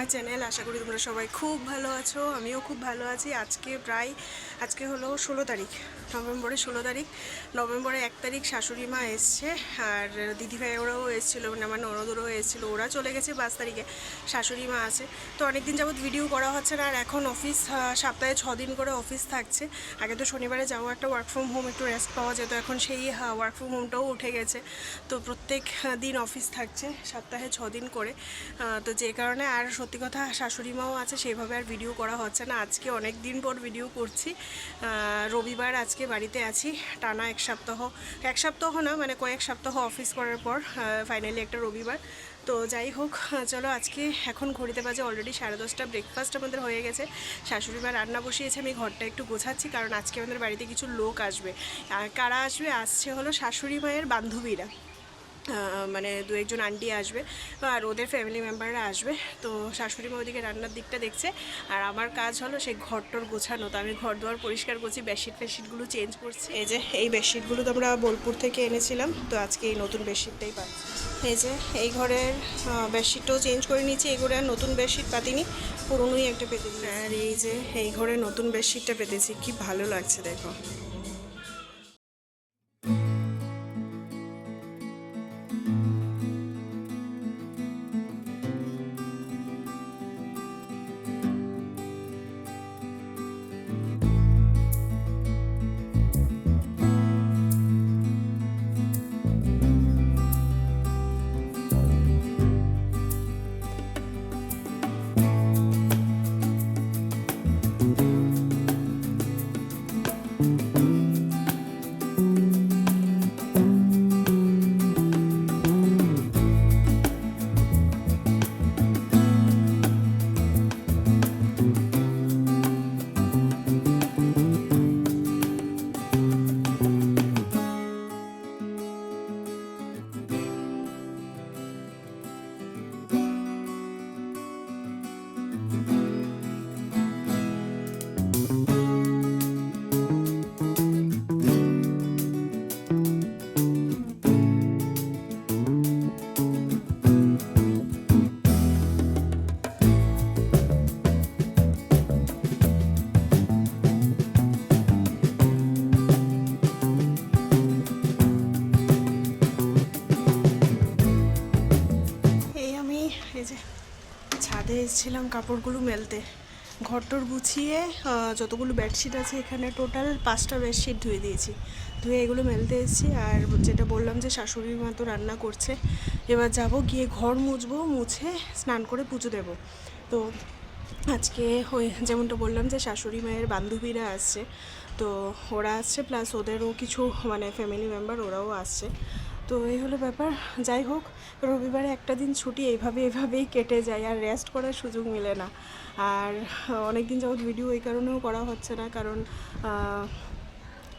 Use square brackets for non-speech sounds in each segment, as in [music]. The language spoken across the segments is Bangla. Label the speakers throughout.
Speaker 1: মাই চ্যানেল, আশা করি তোমরা সবাই খুব ভালো আছো, আমিও খুব ভালো আছি। আজকে প্রায়, আজকে হলো ষোলো তারিখ। নভেম্বরের ষোলো তারিখ। নভেম্বরের এক তারিখ শাশুড়ি মা এসছে আর দিদিভাই ওরাও এসেছিল মানে আমার ননদরাও এসেছিল, ওরা চলে গেছে পাঁচ তারিখে, শাশুড়ি মা আছে। তো অনেক দিন যাবৎ ভিডিও করা হচ্ছে না আর এখন অফিস সপ্তাহে ছ দিন করে অফিস থাকছে। আগে তো শনিবারে যাওয়া একটা ওয়ার্ক ফ্রম হোম একটু রেস্ট পাওয়া যেত, এখন সেই ওয়ার্ক ফ্রম হোমটাও উঠে গেছে। তো প্রত্যেক দিন অফিস থাকছে সপ্তাহে ছ দিন করে। তো যে কারণে আর সত্যি কথা শাশুড়ি মাও আছে, সেভাবে আর ভিডিও করা হচ্ছে না। আজকে অনেক দিন পর ভিডিও করছি। রবিবার আজকে বাড়িতে আছি, টানা এক সপ্তাহ। এক সপ্তাহ না মানে কয়েক সপ্তাহ অফিস করার পর ফাইনালি একটা রবিবার। তো যাই হোক, চলো আজকে এখন ঘড়িতে বাজে অলরেডি সাড়ে দশটা ব্রেকফাস্ট আমাদের হয়ে গেছে। শাশুড়ি মা রান্না বসিয়েছে, আমি ঘরটা একটু গোছাচ্ছি, কারণ আজকে আমাদের বাড়িতে কিছু লোক আসবে। আর কারা আসবে? আসছে হলো শাশুড়ি মায়ের বান্ধবীরা। মানে দু একজন আন্টি আসবে আর ওদের ফ্যামিলি মেম্বাররা আসবে। তো শাশুড়ি মা ওদিকে রান্নার দিকটা দেখছে। আর আমার কাজ হলো সেই ঘরটর গোছানো। তো আমি ঘর দুয়ার পরিষ্কার করছি বেডশিট ফেডশিটগুলো চেঞ্জ করছি। এই যে, এই বেডশিটগুলো তো আমরা বোলপুর থেকে এনেছিলাম, তো আজকে এই নতুন বেডশিটটাই পাচ্ছি। এই যে, এই ঘরের বেডশিটটাও চেঞ্জ করে নিয়েছি। এই ঘরে আর নতুন বেডশিট পাতিনি, পুরনোই একটা পেতে দিই আর এই যে, এই ঘরে নতুন বেডশিটটা পেতেছি, কি ভালো লাগছে দেখো। এসেছিলাম কাপড়গুলো মেলতে। ঘরটর গুছিয়ে যতগুলো বেডশিট আছে এখানে টোটাল পাঁচটা বেডশিট ধুয়ে দিয়েছি। ধুয়ে এগুলো মেলতে এসেছি আর যেটা বললাম যে শাশুড়ির মা তো রান্না করছে, এবার যাব গিয়ে ঘর মুছবো, মুছে স্নান করে পুজো দেব। তো আজকে ওই যেমনটা বললাম যে শাশুড়ি মায়ের বান্ধবীরা আসছে, তো ওরা আসছে, প্লাস ওদেরও কিছু মানে ফ্যামিলি মেম্বার ওরাও আসছে। তো এই হলো ব্যাপার। যাই হোক, রবিবারে একটা দিন ছুটি, এইভাবে এভাবেই কেটে যায় আর রেস্ট করার সুযোগ মিলে না। আর অনেক দিন যাবত ভিডিও এই কারণেও করা হচ্ছে না কারণ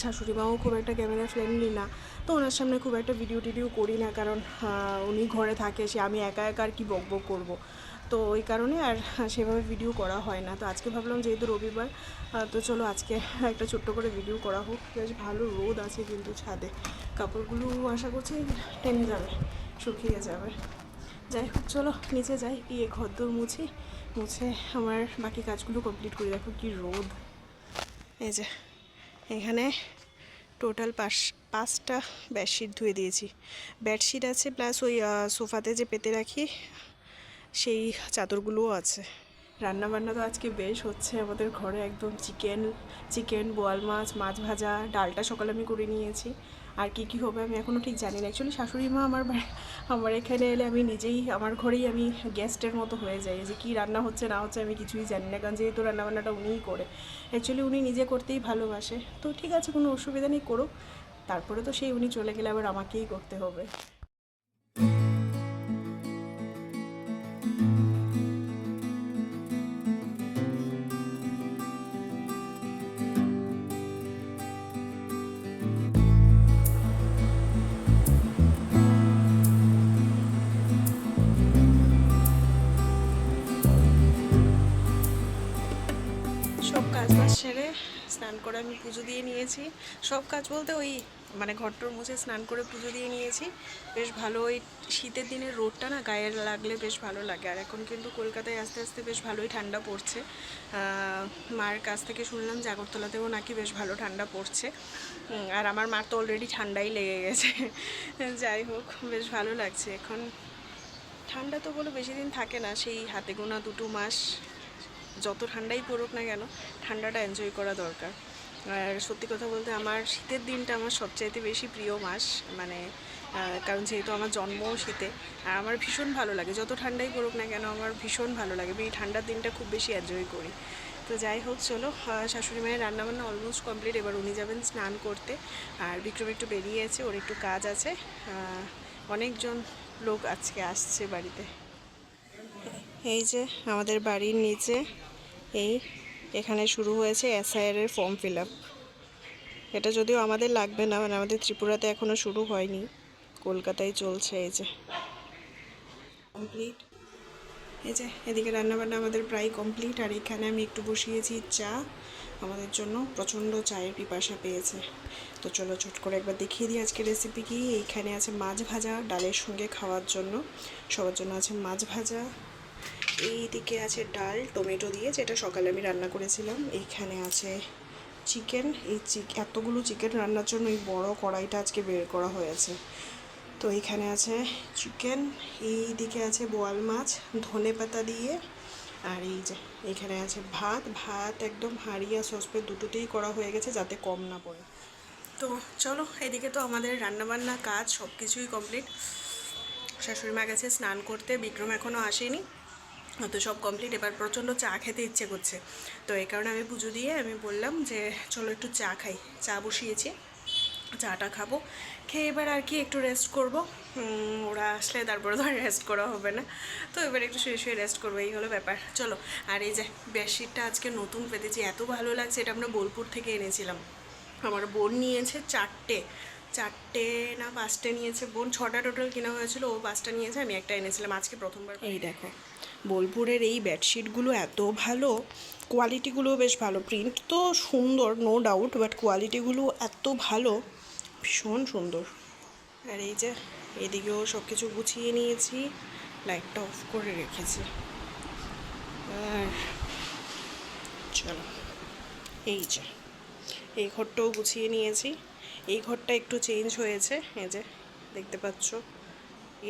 Speaker 1: শাশুড়ি মাও খুব একটা ক্যামেরা ফ্রেন্ডলি না। তো ওনার সামনে খুব একটা ভিডিও টিডিও করি না কারণ উনি ঘরে থাকে, সে আমি একা একা আর কি বকবক বক করব? তো ওই কারণে আর সেভাবে ভিডিও করা হয় না। তো আজকে ভাবলাম যেহেতু রবিবার তো চলো আজকে একটা ছোট্ট করে ভিডিও করা হোক। বেশ ভালো রোদ আছে কিন্তু ছাদে। কাপড়গুলো আশা করছি টেনে যাবে, শুকিয়ে যাবে। যাই হোক, চলো নিচে যাই, গিয়ে ঘরদোর মুছি, মুছে আমার বাকি কাজগুলো কমপ্লিট করে। দেখো কি রোদ। এই যে, এখানে টোটাল পাঁচ, পাঁচটা বেডশিট ধুয়ে দিয়েছি। বেডশিট আছে প্লাস ওই সোফাতে যে পেতে রাখি সেই চাদরগুলোও আছে। রান্না বান্না তো আজকে বেশ হচ্ছে। আমাদের ঘরে একদম চিকেন চিকেন, বোয়াল মাছ মাছ ভাজা, ডালটা সকালে আমি করে নিয়েছি। আর কি কি হবে আমি এখনও ঠিক জানি না। অ্যাকচুয়ালি শাশুড়ি মা আমার আমার এখানে এলে আমি নিজেই, আমার ঘরেই আমি গেস্টের মতো হয়ে যাই। যে কি রান্না হচ্ছে, না হচ্ছে আমি কিছুই জানি না। কারণ যেহেতু রান্নাবান্নাটা উনিই করে। অ্যাকচুয়ালি উনি নিজে করতেই ভালোবাসে। তো ঠিক আছে, কোনো অসুবিধা নেই, করুক। তারপরে তো সেই উনি চলে গেলে আবার আমাকেই করতে হবে। সেরে স্নান করে আমি পুজো দিয়ে নিয়েছি। সব কাজ বলতে ওই মানে ঘরটর মুছে স্নান করে পুজো দিয়ে নিয়েছি। বেশ ভালো ওই শীতের দিনের রোদটা না গায়ে লাগলে বেশ ভালো লাগে। আর এখন কিন্তু কলকাতায় আস্তে আস্তে বেশ ভালোই ঠান্ডা পড়ছে। মার কাছ থেকে শুনলাম জাগরতলাতেও নাকি বেশ ভালো ঠান্ডা পড়ছে। আর আমার মার তো অলরেডি ঠান্ডাই লেগে গেছে। [laughs] যাই হোক, বেশ ভালো লাগছে। এখন ঠান্ডা তো বলে বেশি দিন থাকে না। সেই হাতে গোনা দুটো মাস যত ঠান্ডাই পড়ুক না কেন, ঠান্ডাটা এনজয় করা দরকার। আর সত্যি কথা বলতে আমার শীতের দিনটা আমার সবচাইতে বেশি প্রিয় মাস মানে কারণ যেহেতু আমার জন্মও শীতে, আর আমার ভীষণ ভালো লাগে। যত ঠান্ডাই পড়ুক না কেন, আমার ভীষণ ভালো লাগে। এই ঠান্ডার দিনটা খুব বেশি এনজয় করি। তো যাই হোক, চলো শাশুড়ি মায়ের রান্নাবান্না অলমোস্ট কমপ্লিট এবার উনি যাবেন স্নান করতে। আর বিক্রম একটু বেরিয়েছে ওর একটু কাজ আছে। অনেকজন লোক আজকে আসছে বাড়িতে। এই যে আমাদের বাড়ির নিচে এই এখানে শুরু হয়েছে এসআইআর এর ফর্ম ফিল এটা যদিও আমাদের লাগবে না মানে আমাদের ত্রিপুরাতে এখনও শুরু হয়নি। কলকাতায় চলছে এই যে। কমপ্লিট এই যে, এদিকে রান্নাবান্না আমাদের প্রায় কমপ্লিট আর এখানে আমি একটু বসিয়েছি চা। আমাদের জন্য প্রচণ্ড চায়ের পিপাসা পেয়েছে। তো চলো চট করে একবার দেখিয়ে দিই আজকে রেসিপি কি। এইখানে আছে মাছ ভাজা, ডালের সঙ্গে খাওয়ার জন্য। সবার জন্য আছে মাছ ভাজা এইদিকে আছে ডাল, টমেটো দিয়ে, যেটা সকালে আমি রান্না করেছিলাম। এইখানে আছে চিকেন। এই চিক এতগুলো চিকেন রান্নার জন্য এই বড় কড়াইটা আজকে বের করা হয়েছে। তো এইখানে আছে চিকেন এই দিকে আছে বোয়াল মাছ, ধনে পাতা দিয়ে, আর এই যে এখানে আছে ভাত। ভাত একদম হাঁড়িয়া সসপে দুটোতেই করা হয়ে গেছে যাতে কম না পড়ে। তো চলো, এদিকে তো আমাদের রান্নাবান্না কাজ সব কিছুই কমপ্লিট। শাশুড়ি মা গেছে স্নান করতে, বিক্রম এখনও আসেনি। তো সব কমপ্লিট এবার প্রচণ্ড চা খেতে ইচ্ছে করছে। তো এই কারণে আমি পুজো দিয়ে আমি বললাম যে, চলো একটু চা খাই। চা বসিয়েছি, চাটা খাব। খেয়ে এবার আর কি একটু রেস্ট করব। ওরা আসলে তারপরে ধর রেস্ট করা হবে না। তো এবার একটু শুয়ে শুয়ে রেস্ট করব, এই হলো ব্যাপার। চলো, আর এই যে বেডশিটটা আজকে নতুন পেতেছি, এত ভালো লাগছে, এটা আমরা বোলপুর থেকে এনেছিলাম। আমার বোন নিয়েছে চারটে। চারটে না পাঁচটে নিয়েছে বোন, ছটা টোটাল কেনা হয়েছিল, ও পাঁচটা নিয়েছে, আমি একটা এনেছিলাম। আজকে প্রথমবার এই দেখো বোলপুরের এই বেডশিটগুলো এত ভালো কোয়ালিটিগুলো বেশ ভালো। প্রিন্ট তো সুন্দর নো ডাউট বাট কোয়ালিটিগুলো এত ভালো, ভীষণ সুন্দর। আর এই যে, এদিকেও সব কিছু গুছিয়ে নিয়েছি লাইটটা অফ করে রেখেছি। আর চলো, এই যে, এই ঘরটাও গুছিয়ে নিয়েছি। এই ঘরটা একটু চেঞ্জ হয়েছে, এই যে, দেখতে পাচ্ছ?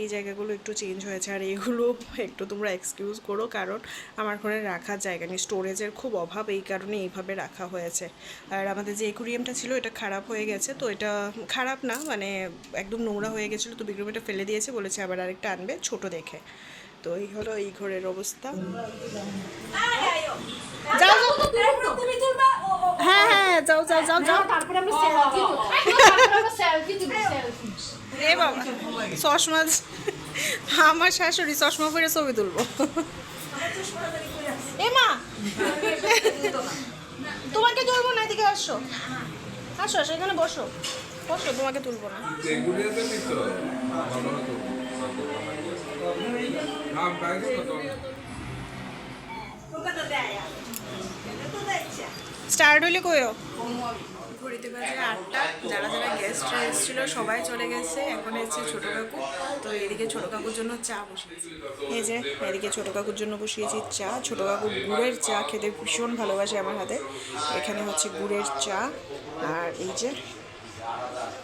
Speaker 1: এই জায়গাগুলো একটু চেঞ্জ হয়েছে। আর এগুলো একটু তোমরা এক্সকিউজ করো কারণ আমার ঘরে রাখার জায়গা নেই। স্টোরেজের খুব অভাব এই কারণে এইভাবে রাখা হয়েছে। আর আমাদের যে একুরিয়ামটা ছিল এটা খারাপ হয়ে গেছে। তো এটা খারাপ না মানে একদম নোংরা হয়ে গেছিল। তো বিক্রম এটা ফেলে দিয়েছে বলেছে আবার আরেকটা আনবে ছোট দেখে। তো এই হলো এই ঘরের অবস্থা। যাও হ্যাঁ হ্যাঁ যাও যাও যাও যাও।
Speaker 2: তারপরে আমরা সেলফি তুলব তারপরে আমরা সেলফি তুলব সেলফি
Speaker 1: এ বাবা, চশমা আমার শাশুড়ি চশমা পরে ছবি তুলবো। এ মা, তোমাকে তুলবো না, এদিকে আসো। আসো আসো, এখানে বসো। বসো, তোমাকে তুলবো না। স্টার্ট হইলে কইও। ঘড়িতে বাজে আটটা। যারা যারা গেস্টরা এসেছিল, সবাই চলে গেছে। এখন এসেছে ছোটো কাকু। তো এদিকে ছোটো কাকুর জন্য চা বসিয়েছি। এই যে, এদিকে ছোটো কাকুর জন্য বসিয়েছি চা। ছোটো কাকু গুড়ের চা খেতে ভীষণ ভালোবাসে আমার হাতে। এখানে হচ্ছে গুড়ের চা। আর এই যে,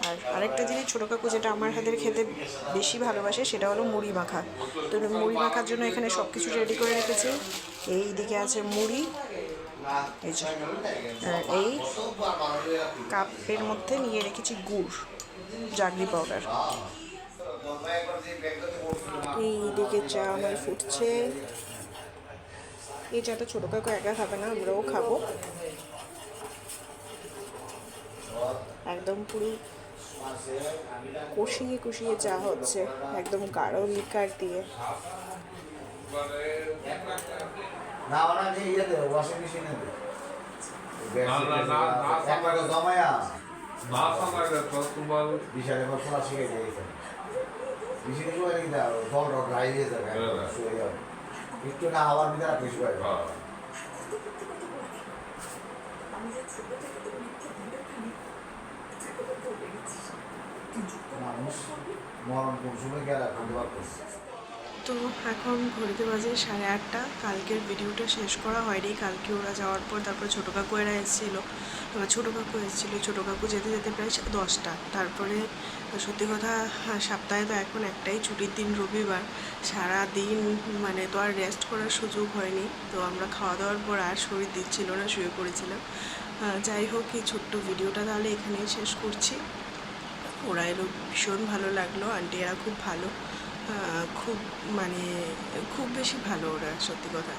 Speaker 1: আর আরেকটা জিনিস, ছোটো কাকু যেটা আমার হাতের খেতে বেশি ভালোবাসে, সেটা হলো মুড়ি মাখা। তো মুড়ি মাখার জন্য এখানে সব কিছু রেডি করে রেখেছি। এই দিকে আছে মুড়ি এই এই কাপের মধ্যে নিয়ে রেখেছি গুড়, জাগরি পাউডার এই দিকে চা আমার ফুটছে। এই চাটা ছোটো কাকু একা খাবে না, আমরাও খাব। একদম পুরো কষিয়ে কষিয়ে চা হচ্ছে, একদম গাঢ় লিকার দিয়ে।
Speaker 3: না ইয়ে দেবে ওয়াশিং মেশিনে দেবে।
Speaker 4: না, না, না, না,
Speaker 3: একবারে জমায়া।
Speaker 4: না তো তোমার
Speaker 3: বিশাল এখানে। হয় জল যাবে
Speaker 4: হ্যাঁ, হ্যাঁ।
Speaker 3: শুয়ে যাবে। একটু না হাওয়ার ভিতরে বেশি হয়। মানুষ মরণ কোন সময় গেলে বলতে পারতেছে
Speaker 1: তো এখন ঘড়িতে বাজে সাড়ে আটটা। কালকের ভিডিওটা শেষ করা হয়নি। কালকে ওরা যাওয়ার পর তারপর ছোটো কাকু এরা এসেছিল। এবার ছোটো কাকু এসেছিল। ছোটো কাকু যেতে যেতে প্রায় দশটা। তারপরে সত্যি কথা, সপ্তাহে তো এখন একটাই ছুটির দিন রবিবার। সারা দিন মানে তো আর রেস্ট করার সুযোগ হয়নি। তো আমরা খাওয়া দাওয়ার পর আর শরীর দিচ্ছিল না, শুয়ে পড়েছিলাম। যাই হোক, এই ছোট্ট ভিডিওটা তাহলে এখানেই শেষ করছি। ওরা এলো, ভীষণ ভালো লাগল। আন্টি এরা খুব ভালো। খুব মানে খুব বেশি ভালো ওরা সত্যি কথা।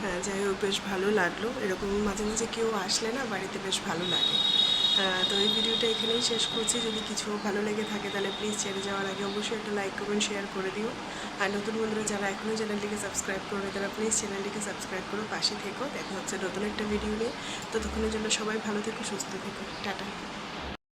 Speaker 1: হ্যাঁ যাই হোক বেশ ভালো লাগল। এরকম মাঝে মাঝে কেউ আসলে না বাড়িতে বেশ ভালো লাগে। আহ, তো এই ভিডিওটা এখানেই শেষ করছি। যদি কিছু ভালো লেগে থাকে তাহলে প্লিজ ছেড়ে যাওয়ার আগে অবশ্যই একটা লাইক কমেন্ট শেয়ার করে দিও। আর নতুন বন্ধুরা যারা এখনও চ্যানেলটিকে সাবস্ক্রাইব করবে তারা প্লিজ চ্যানেলটিকে সাবস্ক্রাইব করো পাশে থেকো। দেখা হচ্ছে নতুন একটা ভিডিও নিয়ে। ততক্ষণের জন্য সবাই ভালো থেকো সুস্থ থেকো। টাটা।